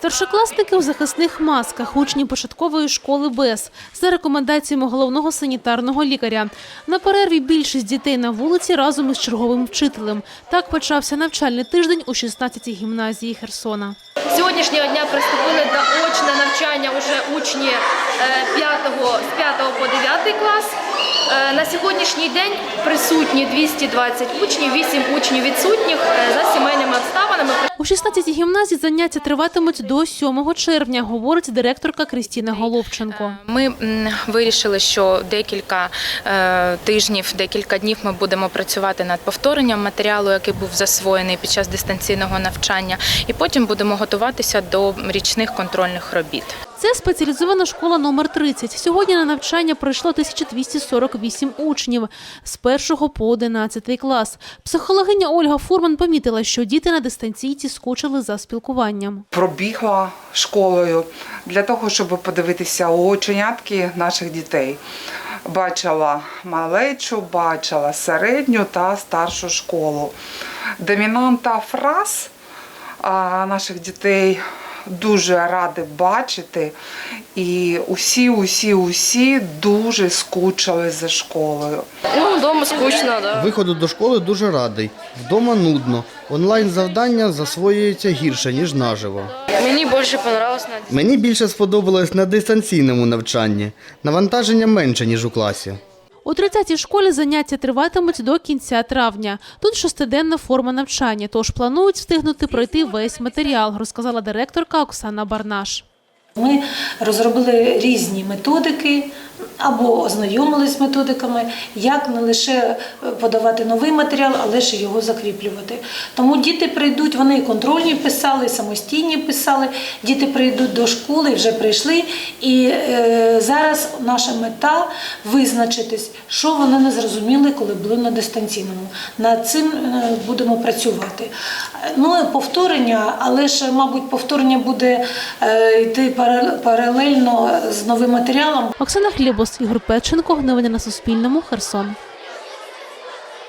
Старшокласники у захисних масках, учні початкової школи БЕС за рекомендаціями головного санітарного лікаря. На перерві більшість дітей на вулиці разом із черговим вчителем. Так почався навчальний тиждень у 16-й гімназії Херсона. Сьогоднішнього дня приступили до очне навчання вже учні е, 5, з 5 по 9 клас. Е, На сьогоднішній день присутні 220 учнів, 8 учнів відсутніх е, за сімейними обставинами. У 16-й гімназії заняття триватимуть до 7 червня, говорить директорка Крістіна Головченко. Ми вирішили, що декілька е, тижнів, декілька днів ми будемо працювати над повторенням матеріалу, який був засвоєний під час дистанційного навчання, і потім будемо готуватися до річних контрольних робіт. Це спеціалізована школа номер 30. Сьогодні на навчання прийшло 1248 учнів з 1 по 11 клас. Психологиня Ольга Фурман помітила, що діти на дистанційці скучили за спілкуванням. пробігла школою для того, щоб подивитися оченятки наших дітей. Бачила малечу, бачила середню та старшу школу. Домінанта фраз наших дітей дуже раді бачити. І усі, усі, усі дуже скучили за школою. Ну, вдома скучно, да. Виходу до школи дуже радий. Вдома нудно. Онлайн завдання засвоюється гірше, ніж наживо. Мені більше понравилось на Мені більше сподобалось на дистанційному навчанні. Навантаження менше, ніж у класі. У 30-й школі заняття триватимуть до кінця травня. Тут шестиденна форма навчання, тож планують встигнути пройти весь матеріал, розказала директорка Оксана Барнаш. Ми розробили різні методики або ознайомились з методиками, як не лише подавати новий матеріал, але ще його закріплювати. Тому діти прийдуть, вони і контрольні писали, і самостійні писали. Діти прийдуть до школи, вже прийшли. І е, зараз наша мета визначитись, що вони не зрозуміли, коли були на дистанційному. Над цим е, будемо працювати. Ну, повторення, але ж, мабуть, повторення буде е, йти паралельно з новим матеріалом. Оксана Хлібос, Ігор Печенко. Новини на Суспільному. Херсон.